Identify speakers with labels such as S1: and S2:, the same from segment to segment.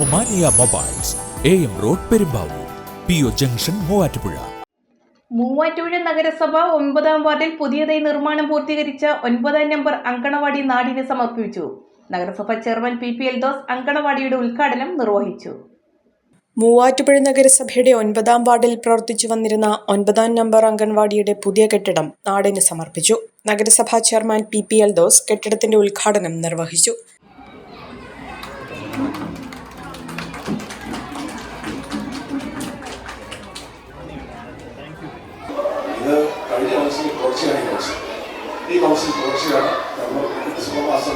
S1: Omania mobiles A M road Perumbavoor P O junction Muvattupuzha.
S2: Muvattupuzha നഗരസഭ ഒൻപതാം വാർഡിൽ പുതിയതായി നിർമ്മാണം പൂർത്തീകരിച്ച ഒൻപതാം നമ്പർ അങ്കണവാടി നാടിന് സമർപ്പിച്ചു. നഗരസഭ chairman P P Eldhose അങ്കണവാടിയുടെ ഉദ്ഘാടനം നിർവഹിച്ചു.
S3: മൂവാറ്റുപുഴ നഗരസഭയുടെ ഒൻപതാം വാർഡിൽ പ്രവർത്തിച്ചു വന്നിരുന്ന ഒൻപതാം നമ്പർ അംഗൻവാടിയുടെ പുതിയ കെട്ടിടം നാടിന് സമർപ്പിച്ചു. നഗരസഭാ chairman P P Eldhose കെട്ടിടത്തിന്റെ ഉദ്ഘാടനം നിർവഹിച്ചു.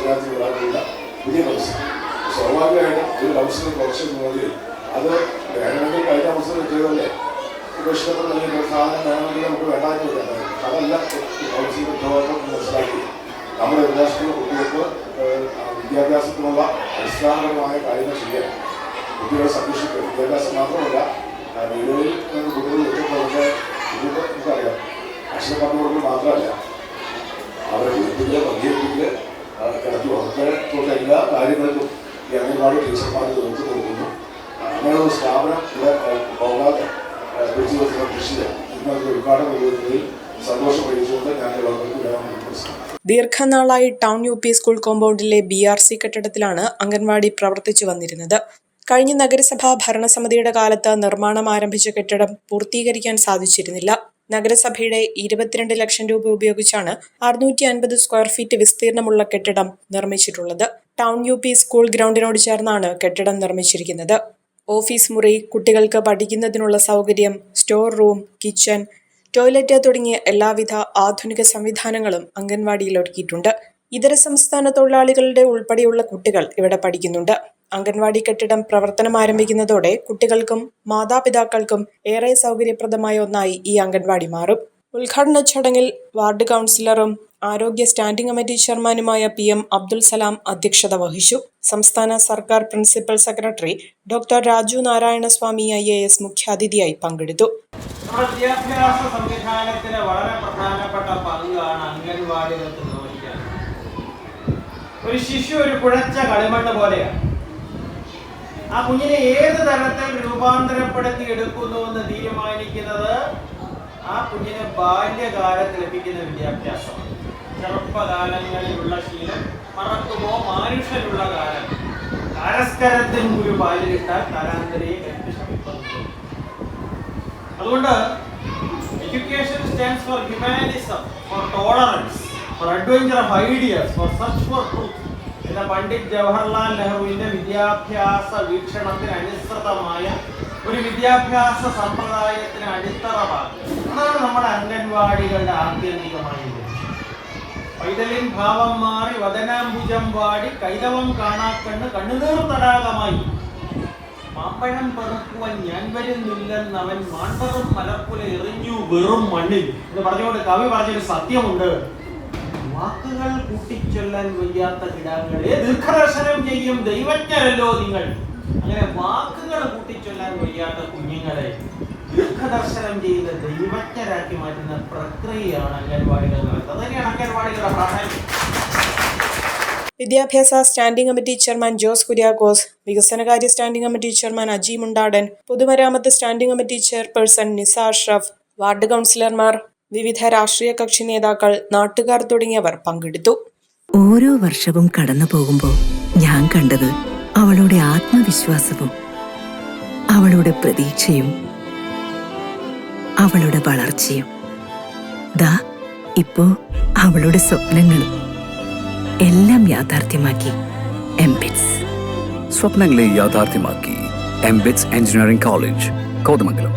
S4: വിദ്യാർത്ഥി ഉണ്ടാക്കിയില്ല പുതിയ കൗൺസിൽ സ്വാഭാവികമായിട്ട് ഒരു കൗൺസിൽ കുറച്ച് എന്നുള്ളതിൽ അത് വേണമെങ്കിൽ കഴിഞ്ഞ കൗൺസിൽ ചെയ്തല്ലേ ഉപേക്ഷിക്കപ്പെടുന്ന അല്ലെങ്കിൽ സാധനം വേണമെങ്കിൽ നമുക്ക് വേണ്ടാന്ന് വരാം അതല്ല കൗൺസിലിന്റെ ഉത്തരവാദിത്വം മനസ്സിലാക്കി. നമ്മുടെ വിദ്യാർത്ഥികളുടെ കുട്ടികൾക്ക് വിദ്യാഭ്യാസത്തിനുള്ള അടിസ്ഥാനപരമായ കാര്യങ്ങൾ ചെയ്യാൻ കുട്ടികളെ സംരക്ഷിക്കുക. വിദ്യാഭ്യാസം മാത്രമല്ല വീടുകളിൽ കുട്ടികൾ കാര്യങ്ങൾക്കും ഈ അംഗൻവാടി ടീച്ചർമാർ തീർത്തു കൊടുക്കുന്നു അങ്ങനെയുള്ള സ്ഥാപനം ഇവിടെ ആ, പിടിച്ചു വെക്കുന്ന കൃഷിയെ ഇന്ന് അതിന്റെ ഉദ്ഘാടനം നിർവഹിക്കുന്നതിൽ
S3: ദീർഘനാളായി ടൗൺ യു പി സ്കൂൾ കോമ്പൗണ്ടിലെ ബി ആർ സി കെട്ടിടത്തിലാണ് അംഗൻവാടി പ്രവർത്തിച്ചു വന്നിരുന്നത്. കഴിഞ്ഞ നഗരസഭാ ഭരണസമിതിയുടെ കാലത്ത് നിർമ്മാണം ആരംഭിച്ച കെട്ടിടം പൂർത്തീകരിക്കാൻ സാധിച്ചിരുന്നില്ല. നഗരസഭയുടെ ഇരുപത്തിരണ്ട് ലക്ഷം രൂപ ഉപയോഗിച്ചാണ് അറുന്നൂറ്റി അൻപത് സ്ക്വയർ ഫീറ്റ് വിസ്തീർണമുള്ള കെട്ടിടം നിർമ്മിച്ചിട്ടുള്ളത്. ടൗൺ യു പി സ്കൂൾ ഗ്രൗണ്ടിനോട് ചേർന്നാണ് കെട്ടിടം നിർമ്മിച്ചിരിക്കുന്നത്. ഓഫീസ് മുറി കുട്ടികൾക്ക് പഠിക്കുന്നതിനുള്ള സൗകര്യം സ്റ്റോർ റൂം കിച്ചൺ ടോയ്ലറ്റ് തുടങ്ങിയ എല്ലാവിധ ആധുനിക സംവിധാനങ്ങളും അംഗൻവാടിയിൽ ഒരുക്കിയിട്ടുണ്ട്. ഇതര സംസ്ഥാന തൊഴിലാളികളുടെ ഉൾപ്പെടെയുള്ള കുട്ടികൾ ഇവിടെ പഠിക്കുന്നുണ്ട്. അംഗൻവാടി കെട്ടിടം പ്രവർത്തനം ആരംഭിക്കുന്നതോടെ കുട്ടികൾക്കും മാതാപിതാക്കൾക്കും ഏറെ സൗകര്യപ്രദമായ ഒന്നായി ഈ അംഗൻവാടി മാറും. ഉദ്ഘാടന ചടങ്ങിൽ വാർഡ് കൗൺസിലറും ആരോഗ്യ സ്റ്റാൻഡിംഗ് കമ്മിറ്റി ചെയർമാനുമായ പി എം അബ്ദുൽ സലാം അധ്യക്ഷത വഹിച്ചു. സംസ്ഥാന സർക്കാർ principal secretary doctor Raju Narayanaswamy I A S മുഖ്യാതിഥിയായി പങ്കെടുത്തു.
S5: വിദ്യാഭ്യാസ വളരെ പ്രധാനപ്പെട്ട പങ്കാണ് അംഗൻവാടികൾക്ക് ഒരു ശിശു ഒരു കുഴച്ച കളിമണ്ണ് പോലെയാണ്. ആ കുഞ്ഞിനെ ഏത് തരത്തിൽ രൂപാന്തരപ്പെടുത്തി എടുക്കുന്നു എന്ന് തീരുമാനിക്കുന്നത്? ആ കുഞ്ഞിന് ബാല്യകാലത്ത് ലഭിക്കുന്ന വിദ്യാഭ്യാസം. ചെറുപ്പകാലങ്ങളിലുള്ള ശീലം മറക്കുമോ? മാനുഷ്യനുള്ള കാലം. കാരസ്കരത്തിന് ഒരു പാലിലിട്ടാൽ ശമിക്കുന്നു. അതുകൊണ്ട് education stands for humanism for tolerance for adventure of ideas for search for truth എന്ന പണ്ഡിറ്റ് ജവഹർലാൽ നെഹ്റുവിന്റെ വിദ്യാഭ്യാസ വീക്ഷണത്തിന് അനുസൃതമായ ഒരു വിദ്യാഭ്യാസ സമ്പ്രദായത്തിന് അടിത്തറ പാകുക അതാണ് നമ്മുടെ അംഗൻവാടികളുടെ ആത്യന്തികമായ പൈതലിൻ ഭാവം മാറി വദനാംബുജം വാടി കൈതവം കാണാക്കണ്ണ് കണ്ണുനീർ തടാകമായി. മാമ്പഴം പെറുക്കുവാൻ ഞാൻ വരുന്നില്ലെന്ന് അവൻ മാണ്ടറും മലർപ്പുല എറിഞ്ഞു വെറും മണ്ണിൽ. എന്ന് പറഞ്ഞുകൊണ്ട് കവി പറഞ്ഞൊരു സത്യമുണ്ട്. വാക്കുകൾ കൂട്ടിച്ചൊല്ലാൻ വയ്യാത്ത കിടാങ്ങളെ ദീർഘദർശനം ചെയ്യും ദൈവജ്ഞരല്ലോ നിങ്ങൾ. അങ്ങനെ വാക്കുകൾ കൂട്ടിച്ചൊല്ലാൻ വയ്യാത്ത കുഞ്ഞുങ്ങളെ ദീർഘദർശനം ചെയ്ത് ദൈവജ്ഞരാക്കി മാറ്റുന്ന പ്രക്രിയയാണ് അംഗൻവാടികൾ നടത്തുന്നത്. അതുതന്നെയാണ് അംഗൻവാടികളുടെ പ്രാധാന്യം
S3: വിദ്യാഭ്യാസ standing committee chairman Jose Kuriakose വികസനകാര്യ standing committee chairman Aji Mundadan പൊതുമരാമത്ത് standing committee chairperson Nisa Ashraf ward കൗൺസിലർമാർ വിവിധ രാഷ്ട്രീയ കക്ഷി നേതാക്കൾ നാട്ടുകാർ തുടങ്ങിയവർ പങ്കെടുത്തു.
S6: ഓരോ വർഷവും കടന്നു പോകുമ്പോൾ ഞാൻ കണ്ടത് അവളുടെ ആത്മവിശ്വാസവും അവളുടെ പ്രതീക്ഷയും അവളുടെ വളർച്ചയും. ദാ ഇപ്പോ അവളുടെ സ്വപ്നങ്ങളും എല്ലാം യാഥാർത്ഥ്യമാക്കി എംബിറ്റ്സ്.
S7: സ്വപ്നങ്ങളെ യാഥാർത്ഥ്യമാക്കി എംബിറ്റ്സ് എഞ്ചിനീയറിംഗ് കോളേജ് കോതമംഗലം.